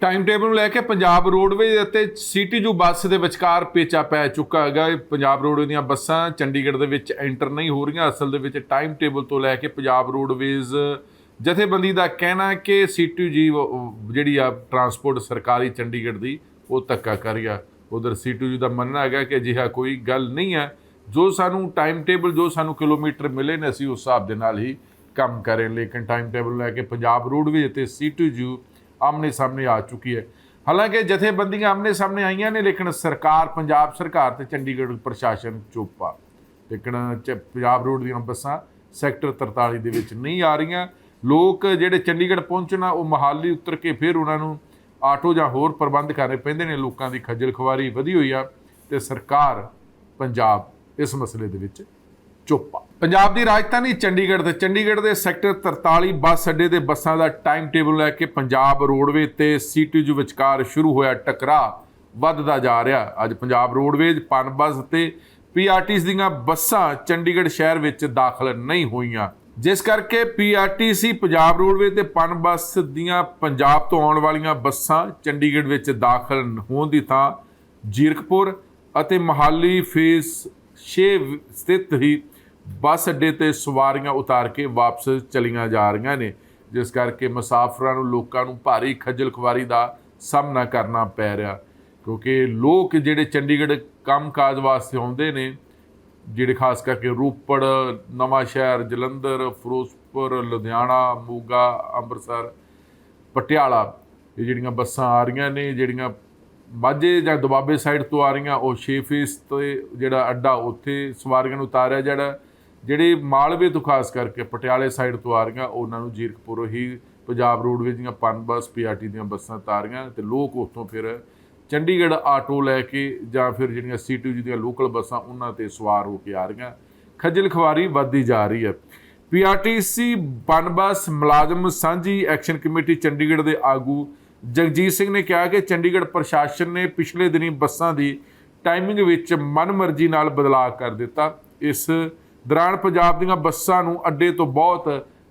Time table ਨੂੰ ਲੈ ਕੇ ਪੰਜਾਬ ਰੋਡਵੇਜ਼ ਅਤੇ ਸੀਟੀਯੂ ਬੱਸ ਦੇ ਵਿਚਕਾਰ ਪੇਚਾ ਪੈ ਚੁੱਕਾ ਹੈਗਾ। ਪੰਜਾਬ ਰੋਡਵੇਜ਼ ਦੀਆਂ ਬੱਸਾਂ ਚੰਡੀਗੜ੍ਹ ਦੇ ਵਿੱਚ ਐਂਟਰ ਨਹੀਂ ਹੋ ਰਹੀਆਂ। ਅਸਲ ਦੇ ਵਿੱਚ ਟਾਈਮ ਟੇਬਲ ਤੋਂ ਲੈ ਕੇ ਪੰਜਾਬ ਰੋਡਵੇਜ਼ ਜਥੇਬੰਦੀ ਦਾ ਕਹਿਣਾ ਕਿ ਸੀਟੀਯੂ ਜੀ ਉਹ- ਜਿਹੜੀ ਆ ਟਰਾਂਸਪੋਰਟ ਸਰਕਾਰੀ ਚੰਡੀਗੜ੍ਹ ਦੀ, ਉਹ ਧੱਕਾ ਕਰ ਰਿਹਾ ਉਧਰ ਸੀਟੀਯੂ ਦਾ ਮੰਨਣਾ ਹੈਗਾ ਕਿ ਅਜਿਹਾ ਕੋਈ ਗੱਲ ਨਹੀਂ ਹੈ। ਜੋ ਸਾਨੂੰ ਟਾਈਮ ਟੇਬਲ ਜੋ ਸਾਨੂੰ ਕਿਲੋਮੀਟਰ ਮਿਲੇ ਨੇ, ਅਸੀਂ ਉਸ ਹਿਸਾਬ ਦੇ ਨਾਲ ਹੀ ਕੰਮ ਕਰੇ ਲੇਕਿਨ ਟਾਈਮ ਟੇਬਲ ਲੈ ਕੇ ਪੰਜਾਬ ਰੋਡਵੇਜ਼ ਅਤੇ ਸੀਟੀਯੂ ਆਮਨੇ ਸਾਹਮਣੇ ਆ ਚੁੱਕੀ ਹੈ। ਹਾਲਾਂਕਿ ਜਥੇਬੰਦੀਆਂ ਆਮਨੇ ਸਾਹਮਣੇ ਆਈਆਂ ਨੇ, ਲੇਕਿਨ ਸਰਕਾਰ, ਪੰਜਾਬ ਸਰਕਾਰ ਤੇ ਚੰਡੀਗੜ੍ਹ ਪ੍ਰਸ਼ਾਸਨ ਚੁੱਪ ਆ। ਲੇਕਿਨ ਚ- ਪੰਜਾਬ ਰੋਡ ਦੀਆਂ ਬੱਸਾਂ ਸੈਕਟਰ 43 ਦੇ ਵਿੱਚ ਨਹੀਂ ਆ ਰਹੀਆਂ। ਲੋਕ ਜਿਹੜੇ ਚੰਡੀਗੜ੍ਹ ਪਹੁੰਚਣਾ ਉਹ ਮਹਾਲੀ ਉਤਰ ਕੇ ਫਿਰ ਉਹਨਾਂ ਨੂੰ ਆਟੋ ਜਾਂ ਹੋਰ ਪ੍ਰਬੰਧ ਕਰਨੇ ਪੈਂਦੇ ਨੇ। ਲੋਕਾਂ ਦੀ ਖੱਜਲ ਖੁਆਰੀ ਵਧੀ ਹੋਈ ਆ ਤੇ ਸਰਕਾਰ ਪੰਜਾਬ ਇਸ ਮਸਲੇ ਦੇ ਵਿੱਚ ਚੁੱਪ। ਪੰਜਾਬ ਦੀ ਰਾਜਧਾਨੀ ਚੰਡੀਗੜ੍ਹ ਤੇ ਚੰਡੀਗੜ੍ਹ ਦੇ ਸੈਕਟਰ 43 ਬੱਸ ਅੱਡੇ ਦੇ ਬੱਸਾਂ ਦਾ ਟਾਈਮ ਟੇਬਲ ਲੈ ਕੇ ਪੰਜਾਬ ਰੋਡਵੇ ਤੇ ਸੀਟੀਯੂ ਵਿਚਕਾਰ ਸ਼ੁਰੂ ਹੋਇਆ ਟਕਰਾਅ। ਵੱਧਦਾ ਜਾ ਰਿਹਾ। ਅੱਜ ਪੰਜਾਬ ਰੋਡਵੇਜ਼, ਪਨ ਬੱਸ ਤੇ ਪੀਆਰਟੀਸ ਦੀਆਂ ਬੱਸਾਂ ਚੰਡੀਗੜ੍ਹ ਸ਼ਹਿਰ ਵਿੱਚ ਦਾਖਲ ਨਹੀਂ ਹੋਈਆਂ। ਜਿਸ ਕਰਕੇ ਪੀਆਰਟੀਸੀ ਪੰਜਾਬ ਰੋਡਵੇ ਤੇ ਪਨ ਬੱਸ ਦੀਆਂ ਪੰਜਾਬ ਤੋਂ ਆਉਣ ਵਾਲੀਆਂ ਬੱਸਾਂ ਚੰਡੀਗੜ੍ਹ ਵਿੱਚ ਦਾਖਲ ਹੋਣ ਦੀ ਥਾਂ ਜੀਰਕਪੁਰ ਅਤੇ ਮਹਾਲੀ ਫੇਸ 6 ਸਥਿਤ ਹੀ ਬੱਸ ਅੱਡੇ ਤੇ ਸਵਾਰੀਆਂ ਉਤਾਰ ਕੇ ਵਾਪਸ ਚਲੀਆਂ ਜਾ ਰਹੀਆਂ ਨੇ, ਜਿਸ ਕਰਕੇ ਮੁਸਾਫਰਾਂ ਨੂੰ ਲੋਕਾਂ ਨੂੰ ਭਾਰੀ ਖੱਜਲ ਖੁਆਰੀ ਦਾ ਸਾਹਮਣਾ ਕਰਨਾ ਪੈ ਰਿਹਾ। ਕਿਉਂਕਿ ਲੋਕ ਜਿਹੜੇ ਚੰਡੀਗੜ੍ਹ ਕੰਮਕਾਜ ਵਾਸਤੇ ਆਉਂਦੇ ਨੇ, ਜਿਹੜੇ ਖਾਸ ਕਰਕੇ ਰੋਪੜ ਨਵਾਂ ਸ਼ਹਿਰ ਜਲੰਧਰ, ਫਿਰੋਜ਼ਪੁਰ, ਲੁਧਿਆਣਾ, ਮੋਗਾ, ਅੰਮ੍ਰਿਤਸਰ, ਪਟਿਆਲਾ, ਇਹ ਜਿਹੜੀਆਂ ਬੱਸਾਂ ਆ ਰਹੀਆਂ ਨੇ, ਜਿਹੜੀਆਂ ਮਾਝੇ ਜਾਂ ਦੁਆਬੇ ਸਾਈਡ ਤੋਂ ਆ ਰਹੀਆਂ, ਉਹ 6 ਫੇਸ ਤੇ ਜਿਹੜਾ ਅੱਡਾ ਉੱਥੇ ਸਵਾਰੀਆਂ ਨੂੰ ਉਤਾਰਿਆ ਜਿਹੜਾ ਜਿਹੜੇ ਮਾਲਵੇ ਤੋਂ ਖਾਸ ਕਰਕੇ ਪਟਿਆਲੇ ਸਾਈਡ ਤੋਂ ਆ ਰਹੀਆਂ, ਉਹਨਾਂ ਨੂੰ ਜੀਰਕਪੁਰੋਂ ਹੀ ਪੰਜਾਬ ਰੋਡਵੇਜ਼ ਦੀਆਂ ਪਨ ਬੱਸ ਪੀਆਰਟੀ ਦੀਆਂ ਬੱਸਾਂ ਤਾਰੀਆਂ ਤੇ ਲੋਕ ਉੱਥੋਂ ਫਿਰ ਚੰਡੀਗੜ੍ਹ ਆਟੋ ਲੈ ਕੇ ਜਾਂ ਫਿਰ ਜਿਹੜੀਆਂ ਸੀਟੀਯੂ ਦੀਆਂ ਲੋਕਲ ਬੱਸਾਂ, ਉਹਨਾਂ ਤੇ ਸਵਾਰ ਹੋ ਕੇ ਆ ਰਹੀਆਂ। ਖੱਜਲ ਖਵਾਰੀ ਵੱਧਦੀ ਜਾ ਰਹੀ ਹੈ। ਪੀਆਰਟੀਸੀ ਪਨਬਸ ਮੁਲਾਜ਼ਮ ਸਾਂਝੀ ਐਕਸ਼ਨ ਕਮੇਟੀ ਚੰਡੀਗੜ੍ਹ ਦੇ ਆਗੂ ਜਗਜੀਤ ਸਿੰਘ ਨੇ ਕਿਹਾ ਕਿ ਚੰਡੀਗੜ੍ਹ ਪ੍ਰਸ਼ਾਸਨ ਨੇ ਪਿਛਲੇ ਦਿਨੀ ਬੱਸਾਂ ਦੀ ਟਾਈਮਿੰਗ ਵਿੱਚ ਮਨਮਰਜ਼ੀ ਨਾਲ ਬਦਲਾਅ ਕਰ ਦਿੱਤਾ। ਇਸ ਦੌਰਾਨ ਪੰਜਾਬ ਦੀਆਂ ਬੱਸਾਂ ਨੂੰ ਅੱਡੇ ਤੋਂ ਬਹੁਤ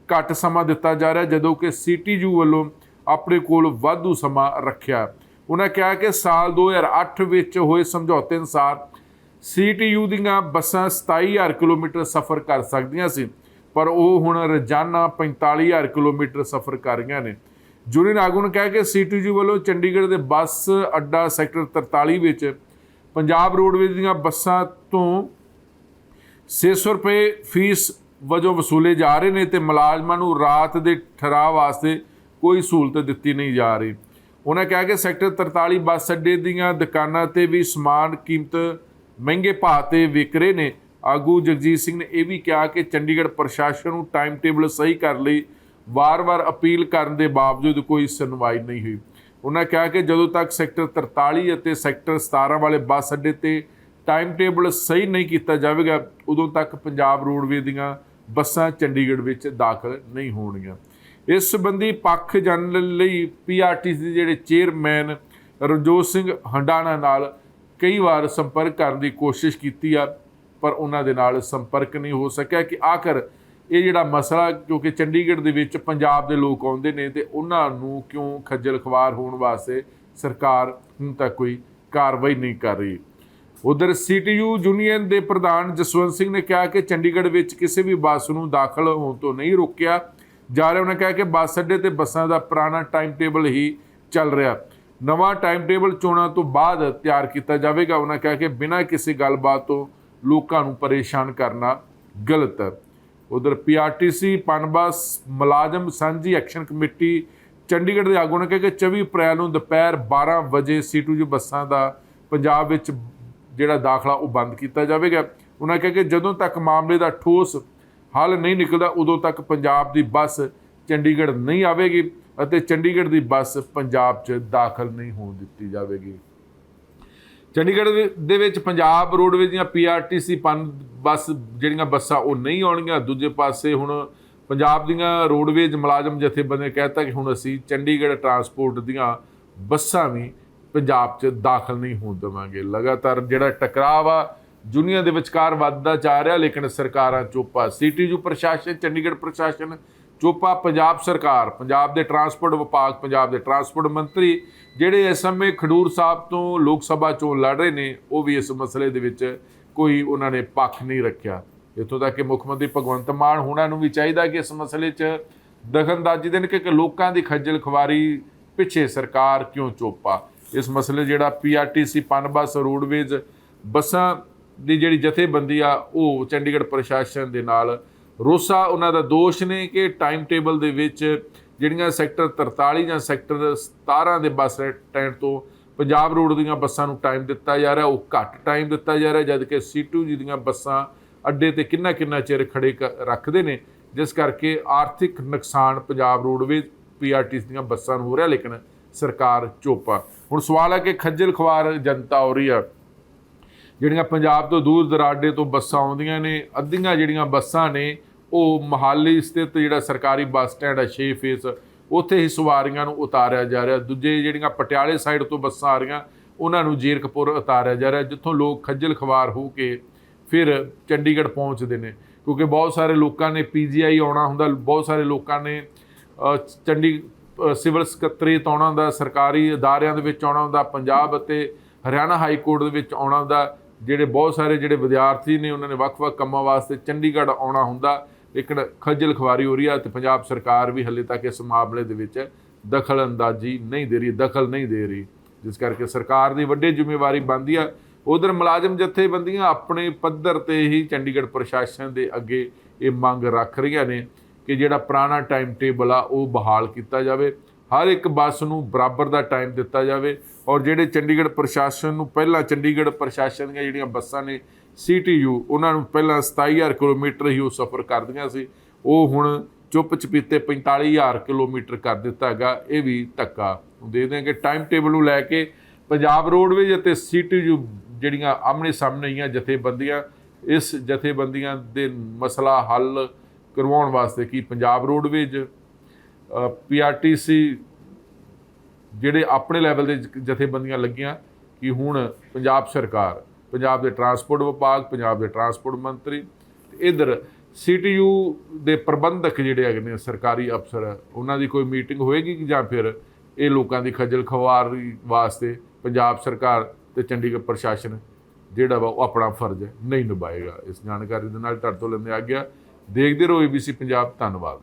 ਘੱਟ ਸਮਾਂ ਦਿੱਤਾ ਜਾ ਰਿਹਾ, ਜਦੋਂ ਕਿ ਸੀਟੀਯੂ ਵੱਲੋਂ ਆਪਣੇ ਕੋਲ ਵਾਧੂ ਸਮਾਂ ਰੱਖਿਆ। ਉਹਨਾਂ ਕਿਹਾ ਕਿ ਸਾਲ 2008 ਵਿੱਚ ਹੋਏ ਸਮਝੌਤੇ ਅਨੁਸਾਰ ਸੀਟੀਯੂ ਦੀਆਂ ਬੱਸਾਂ 27000 ਕਿਲੋਮੀਟਰ ਸਫ਼ਰ ਕਰ ਸਕਦੀਆਂ ਸੀ, ਪਰ ਉਹ ਹੁਣ ਰੋਜ਼ਾਨਾ 45000 ਕਿਲੋਮੀਟਰ ਸਫ਼ਰ ਕਰ ਰਹੀਆਂ ਨੇ। ਜੂਨੀਅਰ ਆਗੂ ਨੇ ਕਿਹਾ ਕਿ ਸੀਟੀਯੂ ਵੱਲੋਂ ਚੰਡੀਗੜ੍ਹ ਦੇ ਬੱਸ ਅੱਡਾ ਸੈਕਟਰ 43 ਵਿੱਚ ਪੰਜਾਬ ਰੋਡਵੇਜ਼ ਦੀਆਂ ਬੱਸਾਂ ਤੋਂ 600 ਰੁਪਏ ਫੀਸ ਵਜੋਂ ਵਸੂਲੇ ਜਾ ਰਹੇ ਨੇ ਤੇ ਮੁਲਾਜ਼ਮਾਂ ਨੂੰ ਰਾਤ ਦੇ ਠਹਿਰਾਅ ਵਾਸਤੇ ਕੋਈ ਸਹੂਲਤ ਦਿੱਤੀ ਨਹੀਂ ਜਾ ਰਹੀ। ਉਹਨਾਂ ਕਿਹਾ ਕਿ ਸੈਕਟਰ 43 ਬੱਸ ਅੱਡੇ ਦੀਆਂ ਦੁਕਾਨਾਂ ਤੇ ਵੀ ਸਮਾਨ ਕੀਮਤ ਮਹਿੰਗੇ ਭਾਅ ਤੇ ਵਿਕ ਰਹੇ ਨੇ। ਆਗੂ ਜਗਜੀਤ ਸਿੰਘ ਨੇ ਇਹ ਵੀ ਕਿਹਾ ਕਿ ਚੰਡੀਗੜ੍ਹ ਪ੍ਰਸ਼ਾਸਨ ਨੂੰ ਟਾਈਮ ਟੇਬਲ ਸਹੀ ਕਰਨ ਲਈ ਵਾਰ-ਵਾਰ ਅਪੀਲ ਕਰਨ ਦੇ ਬਾਵਜੂਦ ਕੋਈ ਸੁਣਵਾਈ ਨਹੀਂ ਹੋਈ। ਉਹਨਾਂ ਕਿਹਾ ਕਿ ਜਦੋਂ ਤੱਕ ਸੈਕਟਰ 43 ਅਤੇ ਸੈਕਟਰ 17 ਵਾਲੇ ਬੱਸ ਅੱਡੇ ਤੇ ਟਾਈਮ ਟੇਬਲ ਸਹੀ ਨਹੀਂ ਕੀਤਾ ਜਾਵੇਗਾ ਉਦੋਂ ਤੱਕ ਪੰਜਾਬ ਰੋਡਵੇ ਦੀਆਂ ਬੱਸਾਂ ਚੰਡੀਗੜ੍ਹ ਵਿੱਚ ਦਾਖਲ ਨਹੀਂ ਹੋਣਗੀਆਂ। ਇਸ ਸੰਬੰਧੀ ਪੱਖ ਜਾਣਨ ਲਈ ਪੀਆਰਟੀਸੀ ਦੇ ਜਿਹੜੇ ਚੇਅਰਮੈਨ ਰਣਜੋਤ ਸਿੰਘ ਹੰਡਾਣਾ ਨਾਲ ਕਈ ਵਾਰ ਸੰਪਰਕ ਕਰਨ ਦੀ ਕੋਸ਼ਿਸ਼ ਕੀਤੀ ਆ, ਪਰ ਉਹਨਾਂ ਦੇ ਨਾਲ ਸੰਪਰਕ ਨਹੀਂ ਹੋ ਸਕਿਆ ਕਿ ਆਖਰ ਇਹ ਜਿਹੜਾ ਮਸਲਾ, ਕਿਉਂਕਿ ਚੰਡੀਗੜ੍ਹ ਦੇ ਵਿੱਚ ਪੰਜਾਬ ਦੇ ਲੋਕ ਆਉਂਦੇ ਨੇ ਤੇ ਉਹਨਾਂ ਨੂੰ ਕਿਉਂ ਖੱਜਲ ਖਵਾਰ ਹੋਣ ਵਾਸਤੇ ਸਰਕਾਰ ਹੁਣ ਤੱਕ ਕੋਈ ਕਾਰਵਾਈ ਨਹੀਂ ਕਰ ਰਹੀ। ਉਧਰ ਸੀਟੀਯੂ ਯੂਨੀਅਨ ਦੇ ਪ੍ਰਧਾਨ ਜਸਵੰਤ ਸਿੰਘ ਨੇ ਕਿਹਾ ਕਿ ਚੰਡੀਗੜ੍ਹ ਵਿੱਚ ਕਿਸੇ ਵੀ ਬੱਸ ਨੂੰ ਦਾਖਲ ਹੋਣ ਤੋਂ ਨਹੀਂ ਰੋਕਿਆ ਜਾ ਰਿਹਾ। ਉਹਨਾਂ ਕਿਹਾ ਕਿ ਬੱਸ ਅੱਡੇ ਤੇ ਬੱਸਾਂ ਦਾ ਪੁਰਾਣਾ ਟਾਈਮ ਟੇਬਲ ਹੀ ਚੱਲ ਰਿਹਾ। ਨਵਾਂ ਟਾਈਮ ਟੇਬਲ ਚੋਣਾਂ ਤੋਂ ਬਾਅਦ ਤਿਆਰ ਕੀਤਾ ਜਾਵੇਗਾ। ਉਹਨਾਂ ਕਿਹਾ ਕਿ ਬਿਨਾਂ ਕਿਸੇ ਗੱਲਬਾਤ ਤੋਂ ਲੋਕਾਂ ਨੂੰ ਪਰੇਸ਼ਾਨ ਕਰਨਾ ਗਲਤ ਹੈ। ਉਧਰ ਪੀਆਰਟੀਸੀ ਪਨਬਸ, ਮੁਲਾਜ਼ਮ ਸਾਂਝੀ ਐਕਸ਼ਨ ਕਮੇਟੀ ਚੰਡੀਗੜ੍ਹ ਦੇ ਆਗੂ ਨੇ ਕਿਹਾ ਕਿ 24 ਅਪ੍ਰੈਲ ਨੂੰ ਦੁਪਹਿਰ 12 ਵਜੇ ਸੀਟੂ ਬੱਸਾਂ ਦਾ ਪੰਜਾਬ ਵਿੱਚ ਜਿਹੜਾ ਦਾਖਲਾ ਉਹ ਬੰਦ ਕੀਤਾ ਜਾਵੇਗਾ। ਉਹਨਾਂ ਕਿਹਾ ਕਿ ਜਦੋਂ ਤੱਕ ਮਾਮਲੇ ਦਾ ਠੋਸ ਹੱਲ ਨਹੀਂ ਨਿਕਲਦਾ, ਉਦੋਂ ਤੱਕ ਪੰਜਾਬ ਦੀ ਬੱਸ ਚੰਡੀਗੜ੍ਹ ਨਹੀਂ ਆਵੇਗੀ ਅਤੇ ਚੰਡੀਗੜ੍ਹ ਦੀ ਬੱਸ ਪੰਜਾਬ 'ਚ ਦਾਖਲ ਨਹੀਂ ਹੋਣ ਦਿੱਤੀ ਜਾਵੇਗੀ। ਚੰਡੀਗੜ੍ਹ ਦੇ- ਵਿੱਚ ਪੰਜਾਬ ਰੋਡਵੇਜ਼ ਦੀਆਂ ਪੀਆਰਟੀਸੀ ਪਨ ਬੱਸ ਜਿਹੜੀਆਂ ਬੱਸਾਂ ਉਹ ਨਹੀਂ ਆਉਣਗੀਆਂ। ਦੂਜੇ ਪਾਸੇ ਹੁਣ ਪੰਜਾਬ ਦੀਆਂ ਰੋਡਵੇਜ਼ ਮੁਲਾਜ਼ਮ ਜਥੇਬੰਦੀਆਂ ਨੇ ਕਹਿਤਾ ਕਿ ਹੁਣ ਅਸੀਂ ਚੰਡੀਗੜ੍ਹ ਟਰਾਂਸਪੋਰਟ ਦੀਆਂ ਬੱਸਾਂ ਵੀ ਪੰਜਾਬ 'ਚ ਦਾਖਲ ਨਹੀਂ ਹੋਣ ਦੇਵਾਂਗੇ। ਲਗਾਤਾਰ ਜਿਹੜਾ ਟਕਰਾਅ ਆ, ਦੁਨੀਆ ਦੇ ਵਿਚਕਾਰ ਵੱਧਦਾ ਜਾ ਰਿਹਾ, ਲੇਕਿਨ ਸਰਕਾਰਾਂ ਚੁੱਪ ਆ। ਸੀਟੀਯੂ ਪ੍ਰਸ਼ਾਸਨ, ਚੰਡੀਗੜ੍ਹ ਪ੍ਰਸ਼ਾਸਨ ਚੋਪਾ ਪੰਜਾਬ ਸਰਕਾਰ, ਪੰਜਾਬ ਦੇ ਟਰਾਂਸਪੋਰਟ ਵਿਭਾਗ, ਪੰਜਾਬ ਦੇ ਟਰਾਂਸਪੋਰਟ ਮੰਤਰੀ ਜਿਹੜੇ ਇਸ ਸਮੇਂ ਖਡੂਰ ਸਾਹਿਬ ਤੋਂ ਲੋਕ ਸਭਾ ਚੋਣ ਲੜ ਰਹੇ ਨੇ, ਉਹ ਵੀ ਇਸ ਮਸਲੇ ਦੇ ਵਿੱਚ ਕੋਈ ਉਹਨਾਂ ਨੇ ਪੱਖ ਨਹੀਂ ਰੱਖਿਆ। ਇੱਥੋਂ ਤੱਕ ਕਿ ਮੁੱਖ ਮੰਤਰੀ ਭਗਵੰਤ ਮਾਨ ਹੁਣਾਂ ਨੂੰ ਵੀ ਚਾਹੀਦਾ ਕਿ ਇਸ ਮਸਲੇ 'ਚ ਦਖਲਅੰਦਾਜ਼ੀ ਦੇਣ ਕਿ ਕਿ ਲੋਕਾਂ ਦੀ ਖੱਜਲ ਖਵਾਰੀ ਪਿੱਛੇ ਸਰਕਾਰ ਕਿਉਂ ਚੋਪਾ ਇਸ ਮਸਲੇ ਜਿਹੜਾ ਪੀਆਰਟੀਸੀ ਪਨਬਸ, ਰੋਡਵੇਜ਼, ਬੱਸਾਂ ਦੀ ਜਿਹੜੀ ਜਥੇਬੰਦੀ ਆ, ਉਹ ਚੰਡੀਗੜ੍ਹ ਪ੍ਰਸ਼ਾਸਨ ਦੇ ਨਾਲ। ਰੋਸਾ ਉਹਨਾਂ ਦਾ ਦੋਸ਼ ਨੇ ਕਿ ਟਾਈਮ ਟੇਬਲ ਦੇ ਵਿੱਚ ਜਿਹੜੀਆਂ ਸੈਕਟਰ 43 ਜਾਂ ਸੈਕਟਰ 17 ਦੇ ਬੱਸ ਸਟੈਂਡ ਤੋਂ ਪੰਜਾਬ ਰੋਡ ਦੀਆਂ ਬੱਸਾਂ ਨੂੰ ਟਾਈਮ ਦਿੱਤਾ ਜਾ ਰਿਹਾ, ਉਹ ਘੱਟ ਟਾਈਮ ਦਿੱਤਾ ਜਾ ਰਿਹਾ, ਜਦਕਿ ਸੀਟੂ ਜੀ ਦੀਆਂ ਬੱਸਾਂ ਅੱਡੇ ਤੇ ਕਿੰਨਾ ਕਿੰਨਾ ਚਿਰ ਖੜੇ ਕ- ਰੱਖਦੇ ਨੇ, ਜਿਸ ਕਰਕੇ ਆਰਥਿਕ ਨੁਕਸਾਨ ਪੰਜਾਬ ਰੋਡਵੇਜ਼ ਪੀਆਰਟੀਸ ਦੀਆਂ ਬੱਸਾਂ ਨੂੰ ਹੋ ਰਿਹਾ, ਲੇਕਿਨ ਸਰਕਾਰ ਚੋਪਾ ਹੁਣ ਸਵਾਲ ਹੈ ਕਿ ਖੱਜਲ ਖਵਾਰ ਜਨਤਾ ਹੋ ਰਹੀ ਆ। ਜਿਹੜੀਆਂ ਪੰਜਾਬ ਤੋਂ ਦੂਰ ਦਰਾਡੇ ਤੋਂ ਬੱਸਾਂ ਆਉਂਦੀਆਂ ਨੇ, ਅੱਧੀਆਂ ਜਿਹੜੀਆਂ ਬੱਸਾਂ ਨੇ, ਉਹ ਮਹਾਲੀ ਸਥਿਤ ਜਿਹੜਾ ਸਰਕਾਰੀ ਬੱਸ ਸਟੈਂਡ ਹੈ 6 ਫੇਸ, ਉੱਥੇ ਹੀ ਸਵਾਰੀਆਂ ਨੂੰ ਉਤਾਰਿਆ ਜਾ ਰਿਹਾ। ਦੂਜੇ ਜਿਹੜੀਆਂ ਪਟਿਆਲੇ ਸਾਈਡ ਤੋਂ ਬੱਸਾਂ ਆ ਰਹੀਆਂ, ਉਹਨਾਂ ਨੂੰ ਜੀਰਕਪੁਰ ਉਤਾਰਿਆ ਜਾ ਰਿਹਾ, ਜਿੱਥੋਂ ਲੋਕ ਖੱਜਲ ਖਵਾਰ ਹੋ ਕੇ ਫਿਰ ਚੰਡੀਗੜ੍ਹ ਪਹੁੰਚਦੇ ਨੇ। ਕਿਉਂਕਿ ਬਹੁਤ ਸਾਰੇ ਲੋਕਾਂ ਨੇ ਪੀਜੀਆਈ ਆਉਣਾ ਹੁੰਦਾ, ਬਹੁਤ ਸਾਰੇ ਲੋਕਾਂ ਨੇ ਚੰਡੀ ਸਿਵਲ ਸਕੱਤਰੇਤ ਆਉਣਾ ਹੁੰਦਾ, ਸਰਕਾਰੀ ਅਦਾਰਿਆਂ ਦੇ ਵਿੱਚ ਆਉਣਾ ਹੁੰਦਾ, ਪੰਜਾਬ ਅਤੇ ਹਰਿਆਣਾ ਹਾਈ ਕੋਰਟ ਦੇ ਵਿੱਚ ਆਉਣਾ ਹੁੰਦਾ, ਜਿਹੜੇ ਬਹੁਤ ਸਾਰੇ ਜਿਹੜੇ ਵਿਦਿਆਰਥੀ ਨੇ, ਉਹਨਾਂ ਨੇ ਵੱਖ-ਵੱਖ ਕੰਮਾਂ ਵਾਸਤੇ ਚੰਡੀਗੜ੍ਹ ਆਉਣਾ ਹੁੰਦਾ। ਲੇਕਿਨ ਖੱਜਲ ਖਵਾਰੀ ਹੋ ਰਹੀ ਹੈ ਤੇ ਪੰਜਾਬ ਸਰਕਾਰ ਵੀ ਹੱਲੇ ਤੱਕ ਇਸ ਮਾਮਲੇ ਦੇ ਵਿੱਚ ਦਖਲ ਅੰਦਾਜ਼ੀ ਨਹੀਂ ਦੇ ਰਹੀ, ਦਖਲ ਨਹੀਂ ਦੇ ਰਹੀ। ਜਿਸ ਕਰਕੇ ਸਰਕਾਰ ਦੀ ਵੱਡੀ ਜ਼ਿੰਮੇਵਾਰੀ ਬਣਦੀ ਆ। ਉਧਰ ਮੁਲਾਜ਼ਮ ਜਥੇਬੰਦੀਆਂ ਆਪਣੇ ਪੱਧਰ ਤੇ ਹੀ ਚੰਡੀਗੜ੍ਹ ਪ੍ਰਸ਼ਾਸਨ ਦੇ ਅੱਗੇ ਇਹ ਮੰਗ ਰੱਖ ਰਹੀਆਂ ਨੇ। ਕਿ ਜਿਹੜਾ ਪੁਰਾਣਾ ਟਾਈਮ ਟੇਬਲ ਆ, ਉਹ ਬਹਾਲ ਕੀਤਾ ਜਾਵੇ। ਹਰ ਇੱਕ ਬੱਸ ਨੂੰ ਬਰਾਬਰ ਦਾ ਟਾਈਮ ਦਿੱਤਾ ਜਾਵੇ ਔਰ ਜਿਹੜੇ ਚੰਡੀਗੜ੍ਹ ਪ੍ਰਸ਼ਾਸਨ ਨੂੰ ਪਹਿਲਾਂ ਚੰਡੀਗੜ੍ਹ ਪ੍ਰਸ਼ਾਸਨ ਦੀਆਂ ਜਿਹੜੀਆਂ ਬੱਸਾਂ ਨੇ ਸੀਟੀਯੂ ਉਹਨਾਂ ਨੂੰ ਪਹਿਲਾਂ 27000 ਕਿਲੋਮੀਟਰ ਹੀ ਉਹ ਸਫ਼ਰ ਕਰਦੀਆਂ ਸੀ। ਉਹ ਹੁਣ ਚੁੱਪ ਚਪੀਤੇ 45000 ਕਿਲੋਮੀਟਰ ਕਰ ਦਿੱਤਾ ਹੈਗਾ, ਇਹ ਵੀ ਧੱਕਾ। ਦੇ ਦੇ ਕਿ ਟਾਈਮ ਟੇਬਲ ਨੂੰ ਲੈ ਕੇ ਪੰਜਾਬ ਰੋਡਵੇਜ਼ ਅਤੇ ਸੀਟੀਯੂ ਜਿਹੜੀਆਂ ਆਮਣੇ ਸਾਹਮਣੇ ਹੀਆਂ ਜਥੇਬੰਦੀਆਂ, ਇਸ ਜਥੇਬੰਦੀਆਂ ਦੇ ਮਸਲਾ ਹੱਲ ਕਰਵਾਉਣ ਵਾਸਤੇ ਕੀ ਪੰਜਾਬ ਰੋਡਵੇਜ਼ ਪੀਆਰਟੀਸੀ ਜਿਹੜੇ ਆਪਣੇ ਲੈਵਲ ਦੇ ਜਥੇਬੰਦੀਆਂ ਲੱਗੀਆਂ ਕਿ ਹੁਣ ਪੰਜਾਬ ਸਰਕਾਰ, ਪੰਜਾਬ ਦੇ ਟਰਾਂਸਪੋਰਟ ਵਿਭਾਗ, ਪੰਜਾਬ ਦੇ ਟਰਾਂਸਪੋਰਟ ਮੰਤਰੀ, ਤੇ ਇਧਰ ਸੀਟੀਯੂ ਦੇ ਪ੍ਰਬੰਧਕ ਜਿਹੜੇ ਹੈਗੇ ਨੇ, ਸਰਕਾਰੀ ਅਫਸਰ, ਉਹਨਾਂ ਦੀ ਕੋਈ ਮੀਟਿੰਗ ਹੋਏਗੀ ਕਿ ਜਾਂ ਫਿਰ ਇਹ ਲੋਕਾਂ ਦੀ ਖੱਜਲ ਖਵਾਰੀ ਵਾਸਤੇ ਪੰਜਾਬ ਸਰਕਾਰ ਤੇ ਚੰਡੀਗੜ੍ਹ ਪ੍ਰਸ਼ਾਸਨ ਜਿਹੜਾ ਵਾ ਉਹ ਆਪਣਾ ਫਰਜ਼ ਨਹੀਂ ਨਿਭਾਏਗਾ? ਇਸ ਜਾਣਕਾਰੀ ਦੇ ਨਾਲ ਤੁਹਾਡੇ ਤੋਂ ਲੈਂਦੇ ਆ ਗਿਆ ਦੇਖਦੇ ਰਹੋ ABC ਪੰਜਾਬ ਧੰਨਵਾਦ।